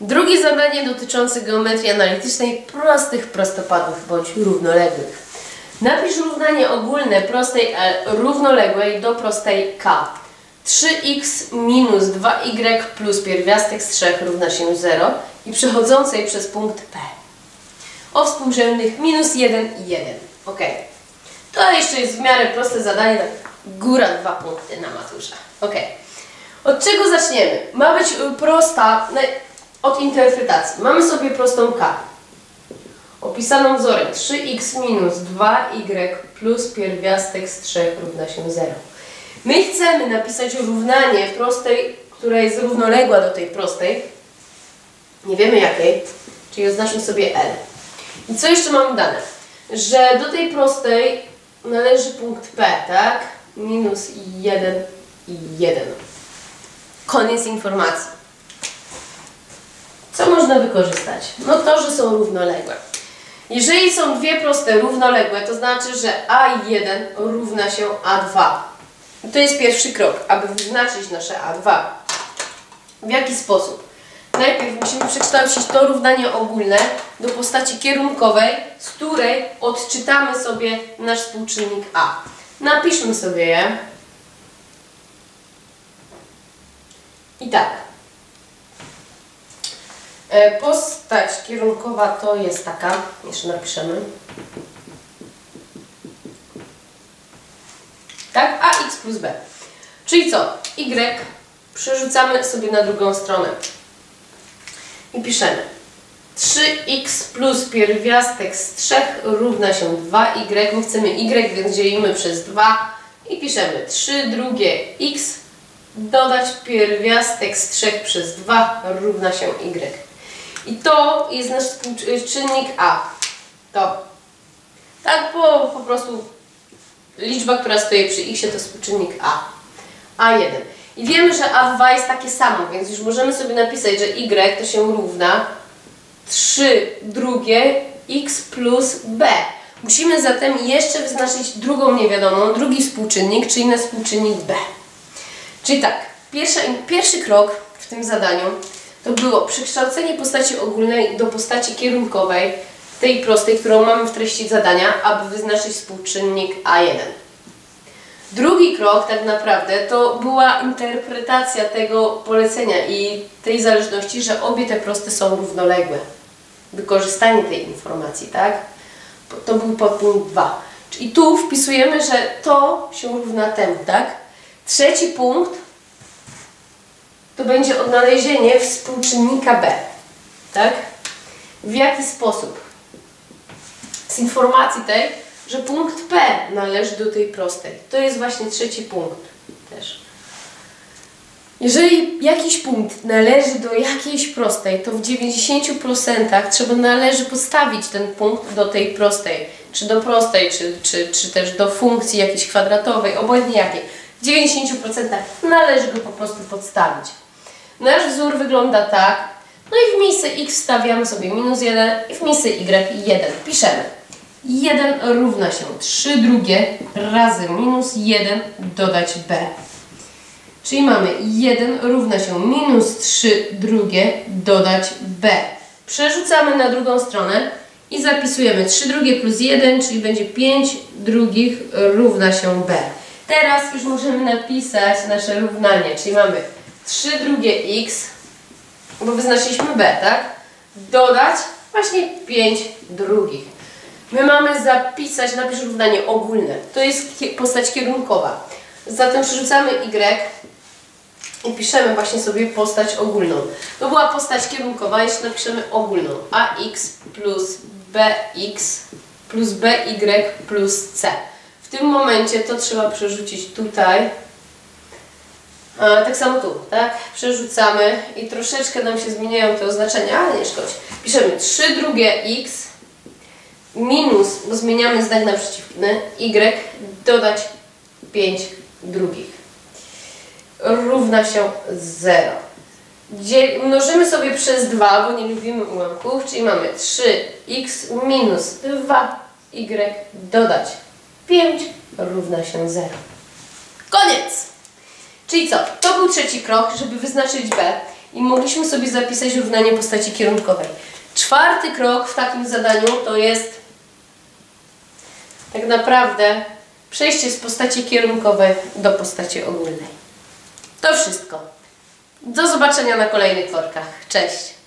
Drugie zadanie dotyczące geometrii analitycznej prostych prostopadów bądź równoległych. Napisz równanie ogólne prostej L równoległej do prostej K. 3x minus 2y plus pierwiastek z 3 równa się 0 i przechodzącej przez punkt P. O współrzędnych minus 1 i 1. Ok. To jeszcze jest w miarę proste zadanie. tak Góra dwa punkty na maturze. Ok. Od czego zaczniemy? Ma być prosta od interpretacji. Mamy sobie prostą K. Opisaną wzorem 3x minus 2y plus pierwiastek z 3 równa się 0. My chcemy napisać równanie prostej, która jest równoległa do tej prostej. Nie wiemy jakiej, czyli oznaczmy sobie L. I co jeszcze mamy dane? Że do tej prostej należy punkt P, tak? Minus 1 i 1. Koniec informacji. Co można wykorzystać? No to, że są równoległe. Jeżeli są dwie proste równoległe, to znaczy, że A1 równa się A2. I to jest pierwszy krok, aby wyznaczyć nasze A2. W jaki sposób? Najpierw musimy przekształcić to równanie ogólne do postaci kierunkowej, z której odczytamy sobie nasz współczynnik A. Napiszmy sobie je. I tak. E, Postać kierunkowa to jest taka, jeszcze napiszemy. Tak? AX plus B. Czyli co? Y przerzucamy sobie na drugą stronę. I piszemy. 3x plus pierwiastek z 3 równa się 2y. My chcemy y, więc dzielimy przez 2 i piszemy 3 drugie x dodać pierwiastek z 3 przez 2 równa się y. I to jest nasz czynnik A. To. Tak, bo po prostu liczba, która stoi przy x to współczynnik A. A1. I wiemy, że A2 jest takie samo, więc już możemy sobie napisać, że y to się równa 3 drugie x plus b. Musimy zatem jeszcze wyznaczyć drugą niewiadomą, drugi współczynnik, czyli na współczynnik b. Czyli tak, pierwszy, pierwszy krok w tym zadaniu to było przekształcenie postaci ogólnej do postaci kierunkowej, tej prostej, którą mamy w treści zadania, aby wyznaczyć współczynnik A1. Drugi krok tak naprawdę to była interpretacja tego polecenia i tej zależności, że obie te proste są równoległe. Wykorzystanie tej informacji, tak? To był podpunkt 2. Czyli tu wpisujemy, że to się równa temu, tak? Trzeci punkt to będzie odnalezienie współczynnika B. Tak? W jaki sposób? Z informacji tej, że punkt P należy do tej prostej. To jest właśnie trzeci punkt też. Jeżeli jakiś punkt należy do jakiejś prostej, to w 90% trzeba należy postawić ten punkt do tej prostej. Czy do prostej, czy, czy, czy też do funkcji jakiejś kwadratowej, obojętnie jakiej. W 90% należy go po prostu podstawić. Nasz wzór wygląda tak. No i w miejsce x wstawiamy sobie minus 1 i w miejsce y 1. Piszemy. 1 równa się 3 drugie razy minus 1 dodać b. Czyli mamy 1 równa się minus 3 drugie dodać b. Przerzucamy na drugą stronę i zapisujemy 3 drugie plus 1, czyli będzie 5 drugich równa się b. Teraz już możemy napisać nasze równanie, czyli mamy 3 drugie x, bo wyznaczyliśmy b, tak? Dodać właśnie 5 drugich. My mamy zapisać, napisz równanie ogólne. To jest postać kierunkowa. Zatem przerzucamy y i piszemy właśnie sobie postać ogólną. To była postać kierunkowa, jeszcze napiszemy ogólną. ax plus bx plus by plus c. W tym momencie to trzeba przerzucić tutaj tak samo tu, tak? Przerzucamy i troszeczkę nam się zmieniają te oznaczenia, ale nie szkodzi. Piszemy 3 drugie x minus, bo zmieniamy znak na przeciwny, y dodać 5 drugich. Równa się 0. Dziel, mnożymy sobie przez 2, bo nie lubimy ułamków, czyli mamy 3x minus 2y dodać 5 równa się 0. Koniec! Czyli co? To był trzeci krok, żeby wyznaczyć B. i mogliśmy sobie zapisać równanie postaci kierunkowej. Czwarty krok w takim zadaniu to jest tak naprawdę przejście z postaci kierunkowej do postaci ogólnej. To wszystko. Do zobaczenia na kolejnych workach. Cześć!